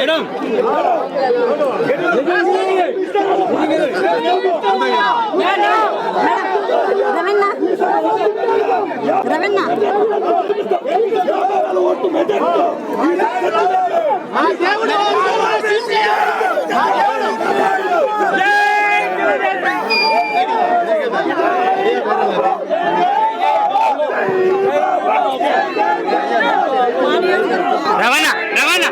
రవణ రవణ రవాణ రవాణ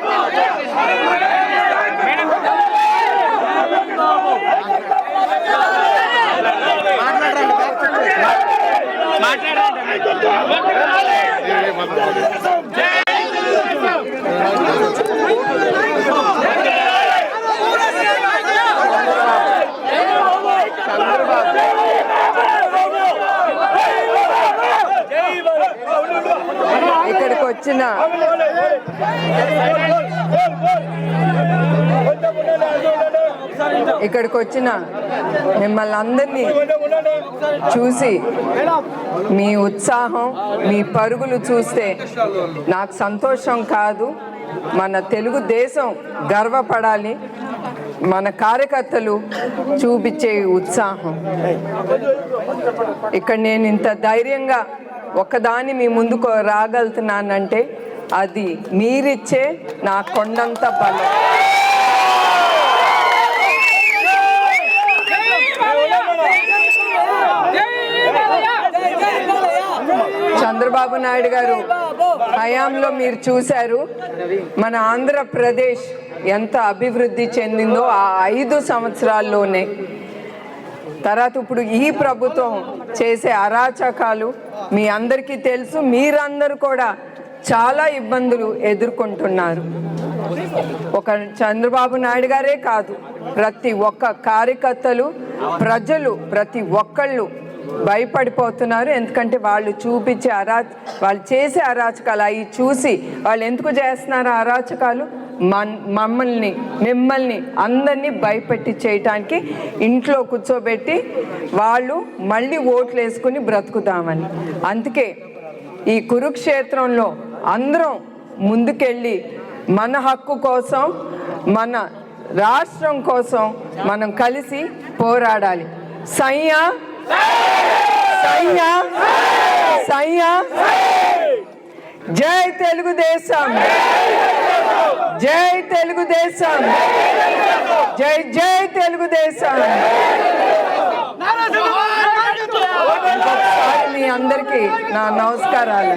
ఇక్కడికి వచ్చిన ఇక్కడికి వచ్చిన మిమ్మల్ని అందరినీ చూసి మీ ఉత్సాహం మీ పరుగులు చూస్తే నాకు సంతోషం కాదు. మన తెలుగుదేశం గర్వపడాలి. మన కార్యకర్తలు చూపించే ఉత్సాహం. ఇక్కడ నేను ఇంత ధైర్యంగా ఒకదాని మీ ముందుకు రాగలుగుతున్నానంటే అది మీరిచ్చే నా కొండంత బలం. చంద్రబాబు నాయుడు గారు హయాంలో మీరు చూశారు. మన ఆంధ్రప్రదేశ్ ఎంత అభివృద్ధి చెందిందో ఆ ఐదు సంవత్సరాల్లోనే. తర్వాత ఇప్పుడు ఈ ప్రభుత్వం చేసే అరాచకాలు మీ అందరికీ తెలుసు. మీరందరూ కూడా చాలా ఇబ్బందులు ఎదుర్కొంటున్నారు. ఒక చంద్రబాబు నాయుడు గారే కాదు ప్రతి ఒక్క కార్యకర్తలు ప్రజలు ప్రతి ఒక్కళ్ళు భయపడిపోతున్నారు. ఎందుకంటే వాళ్ళు చూపించే అరా వాళ్ళు చేసే అరాచకాలు అవి చూసి వాళ్ళు ఎందుకు చేస్తున్నారు అరాచకాలు? మన్ మమ్మల్ని మిమ్మల్ని అందరినీ భయపెట్టి చేయటానికి ఇంట్లో కూర్చోబెట్టి వాళ్ళు మళ్ళీ ఓట్లు వేసుకుని బ్రతుకుతామని. అందుకే ఈ కురుక్షేత్రంలో అందరం ముందుకెళ్ళి మన హక్కు కోసం మన రాష్ట్రం కోసం మనం కలిసి పోరాడాలి. సయ్యా సయ్యా. సయ్యా. జై తెలుగుదేశం. జై తెలుగుదేశం. జై జై తెలుగుదేశం. మీ అందరికీ నా నమస్కారాలు